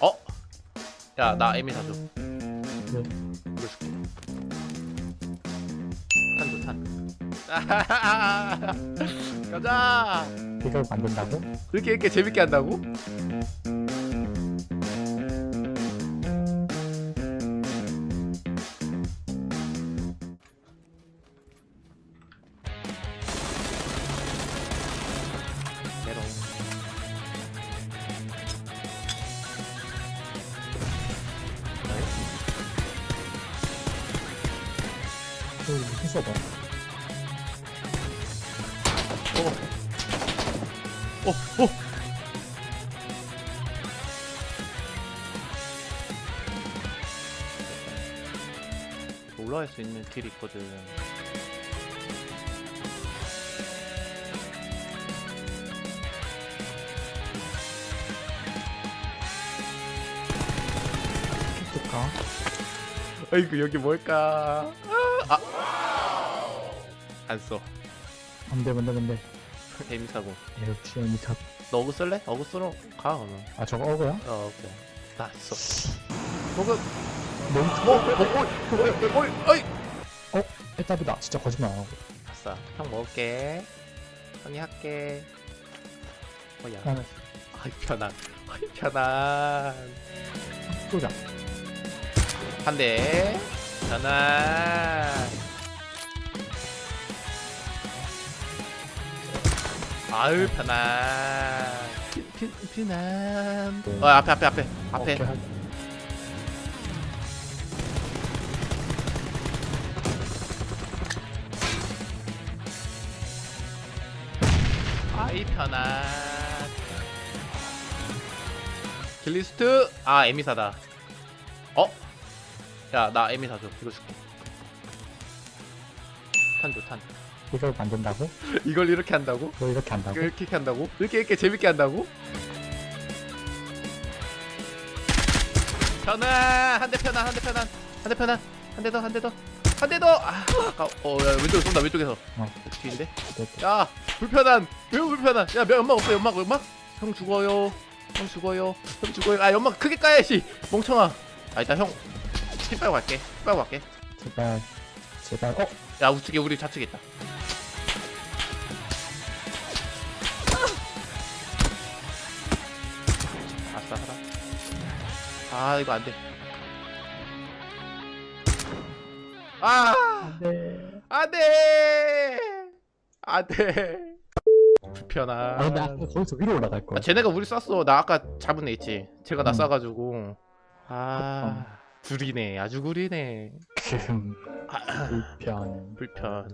어? 야 나 에미 사줘 네. 이거 줄게 탄줘 탄 가자 이걸 만든다고? 그렇게 이렇게 재밌게 한다고? 그 무슨 서버? 어, 어. 올라갈 수 있는 길이 있거든. 아이고 여기 뭘까? 아, 안 써. 안돼 뭔데 뭔데 에미 사고. 역시 미카 너 어그 쓸래? 어그 쓰러 가 그러면. 아 저거 어그야? 어, 오케이. 나 써. 어그, 너무 뭐, 뭐, 어이, 어이, 어이. 어? 애답이다 진짜 거짓말 안 하고 아싸, 형 먹을게. 형이 할게. 어야. 나는 아이 편안. 아이 편안. 쏘자 한 대. 편안. 아유 편안. 편 편안. 어 앞에 앞에 앞에 앞에. 오케이, 할- 아이 편안. 길리스트 아 에미사다. 어? 야 나 에미 사줘. 이거 줄게. 탄 줘 탄. 이걸 만든다고? 이걸 이렇게 한다고? 너 이렇게 한다고? 이렇게 이렇게 한다고? 이렇게 이렇게 재밌게 한다고? 편안 한 대 편안 한 대 편안 한 대 편안 한 대 더 한 대 더 한 대 더 아, 아까 어야 왼쪽에 쏜다 왼쪽에서 어. 뒤인데 됐다. 야 불편한 매우 불편한 야 몇- 연막 없어 연막 연막 형 죽어요 형 죽어요 형 죽어요 아 연막 크게 까야지 멍청아 아 일단 형피 빨고 갈게. 피 빨고 갈게. 제발 제발. 어? 야 우측에 우리 좌측에 있다. 아싸 하라 아 이거 안돼. 아! 안돼. 안돼! 안돼! 불편한 아 근데 아까 거기서 위로 올라갈 거야. 아, 쟤네가 우리 쐈어. 나 아까 잡은 애 있지. 쟤가 나 음. 쏴가지고. 아 구리네 아주 구리네. 지금 아, 불편. 불편.